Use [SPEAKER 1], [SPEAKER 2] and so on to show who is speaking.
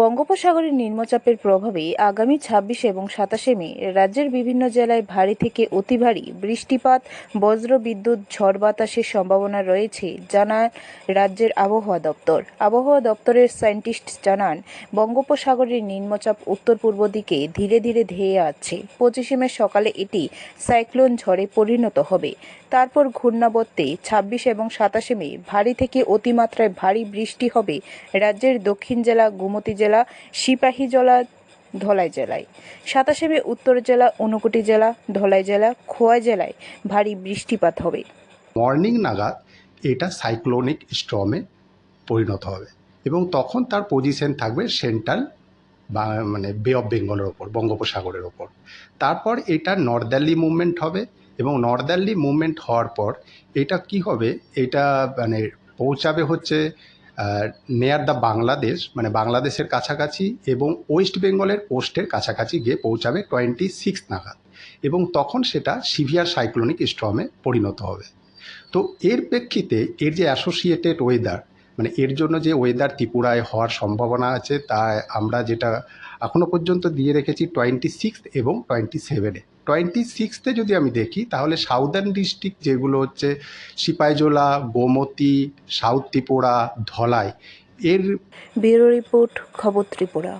[SPEAKER 1] বঙ্গোপসাগরের নিম্নচাপের প্রভাবে আগামী ছাব্বিশে এবং সাতাশে মে রাজ্যের বিভিন্ন জেলায় ভারী থেকে অতি ভারী বৃষ্টিপাত বজ্র বিদ্যুৎ ঝড় বাতাসের সম্ভাবনা রয়েছে, জানায় রাজ্যের আবহাওয়া দপ্তর। আবহাওয়া দপ্তরের সায়েন্টিস্ট জানান, বঙ্গোপসাগরের নিম্নচাপ উত্তর পূর্ব দিকে ধীরে ধীরে ধেয়ে আসছে। পঁচিশে মে সকালে এটি সাইক্লোন ঝড়ে পরিণত হবে। তারপর ঘূর্ণাবর্তে ছাব্বিশ এবং সাতাশে মে ভারী থেকে অতিমাত্রায় ভারী বৃষ্টি হবে রাজ্যের দক্ষিণ জেলা, গোমতী জেলা, সিপাহী জেলা, ধলাই জেলায়। সাতাশে মে উত্তর জেলা, ঊনকোটি জেলা, ধলাই জেলা, খোয়াই জেলায় ভারী বৃষ্টিপাত হবে।
[SPEAKER 2] মর্নিং নাগাদ এটা সাইক্লোনিক স্ট্রমে পরিণত হবে এবং তখন তার পজিশন থাকবে সেন্ট্রাল বা মানে বে অফ বেঙ্গলের ওপর, বঙ্গোপসাগরের ওপর। তারপর এটা নর্দার্লি মুভমেন্ট হবে এবং নর্দার্লি মুভমেন্ট হওয়ার পর এটা কি হবে? এটা মানে পৌঁছাবে হচ্ছে নেয়ার দ্য বাংলাদেশ মানে বাংলাদেশের কাছাকাছি এবং ওয়েস্ট বেঙ্গলের কোস্টের কাছাকাছি গিয়ে পৌঁছাবে টোয়েন্টি সিক্স নাগাদ এবং তখন সেটা সিভিয়ার সাইক্লোনিক স্ট্রমে পরিণত হবে। তো এর প্রেক্ষিতে এর যে অ্যাসোসিয়েটেড ওয়েদার মানে এর জন্য যে ওয়েদার ত্রিপুরায় হওয়ার সম্ভাবনা আছে, তা আমরা যেটা এখনও পর্যন্ত দিয়ে রেখেছি টোয়েন্টি সিক্স এবং টোয়েন্টি সেভেনে টোয়েন্টি সিক্সতে যদি আমি দেখি, তাহলে সাউদার্ন ডিস্ট্রিক্ট যেগুলো হচ্ছে সিপাইজোলা, গোমতি, সাউথ ত্রিপুরা, ধলাই, এর
[SPEAKER 1] ব্যুরো রিপোর্ট, খবর ত্রিপুরা।